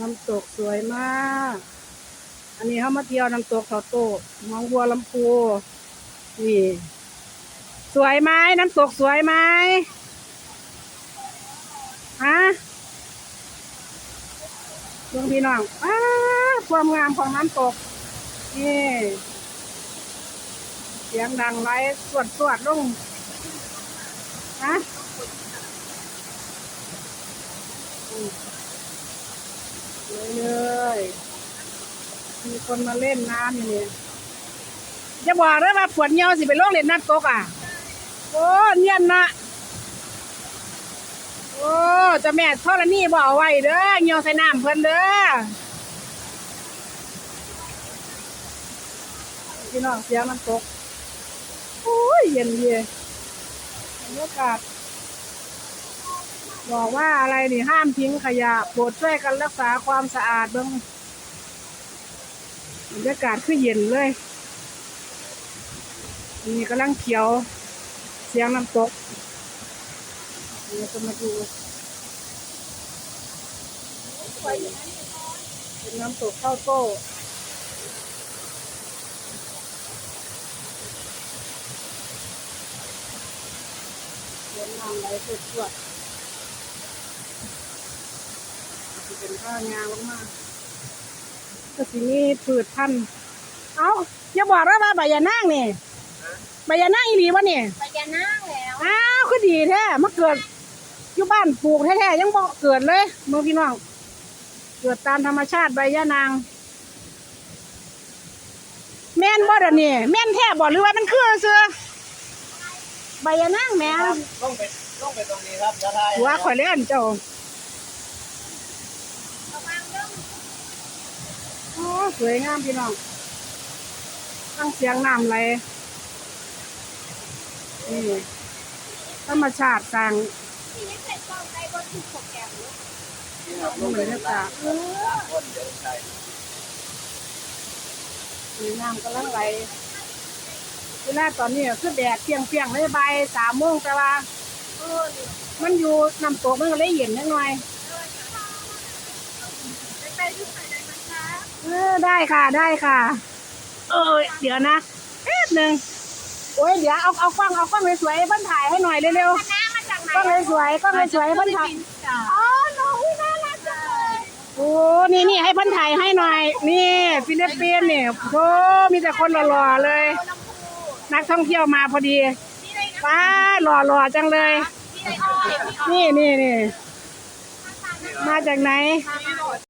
น้ำตกสวยมาก อันนี้เขามาเที่ยวน้ำตกเขาโตกหนองบัวลำพูนี่สวยไหมน้ำตกสวยไหมฮะเพื่อนพี่น้องอ้าความงามของน้ำตก นี่เสียงดังไรสวดสวดลงฮะ เลยเลยมีคนมาเล่นน้ำอยู่นี่จะบอกเลยว่าปวดเงียวสิไปโลกเล่นน้ำตกอะ โอ้เนียนนะโอ้จะแม่ทอดนี่บอกไว้เด้อเงียวใส่น้ำเพิ่นเด้อพี่น้องเสียงน้ำตกโอ้ยเย็นเย็นบรรยากาศ บอกว่าอะไรนี่ห้ามทิ้งขยะโปรดช่วยกันรักษาความสะอาดบ้างบรรยากาศคือเย็นเลยนี่กำลังเขียว เสียงน้ำตกเดี๋ยวจะมาดูเป็นน้ำตกเข้าโต้เสียงน้ำไหลสดวดจะ เป็นท่างามมากๆก็สิมีผืดพันธุ์เอ้าอย่าบอกนะว่าใบยานางนี่ใบยานางอีหลีวะนี่ไปยานั่งแล้วอ้าวคือดีแท้มาเกิดอยู่บ้านปลูกแท้ๆยังบ่เกิดเลยมึงพี่น้องเกิดตามธรรมชาติใบยะนาง แม่นบ่เดี๋ยวนี้แม่นแท้บ่หรือว่ามันคือเสือใบยะนางแหม่ลงไปลงไปตรงนี้ครับจะได้หัวข่อยเล่นเจ้า ระวังเรื่อง โอ้สวยงามพี่น้องตั้งเสียงน้ำไหลนี่ธรรมชาติต่างที่นี่เป็นกองใจบนถูกโปรแกรมเลยนี่ครับลงบไปรรในยาตากาศคนเดี๋ยวใช่สวยงามกำลังไหลเวลาตอนนี้คือแดดเปรียงเลยใบายสามโมงแต่ว่ามันอยู่น้ำตกมันก็เลยเย็นนิดหน่อยไปไปที่ไหน เออได้ค่ะได้ค่ะ เออเดี๋ยวนะแป๊บหนึ่งโอ้ยเดี๋ยวเอาเอากล้องเอากล้องสวยๆให้เพิ่นถ่ายให้หน่อยเร็วคณะมาจากไหนๆกล้องสวยๆกล้องสวยๆให้เพิ่นถ่ายอ๋อน้องน่ารักจังเลยโอ้นี่นี่ให้เพิ่นถ่ายให้หน่อย นี่ฟิลิปปินส์นี่โอ้มีแต่คนหล่อๆเลย น้ำพูนักท่องเที่ยวมาพอดีนี่เลยนะป้าหล่อๆจังเลยนี่เลยอ้อยพี่อ้อย นี่นี่นี่มาจากไหนมามา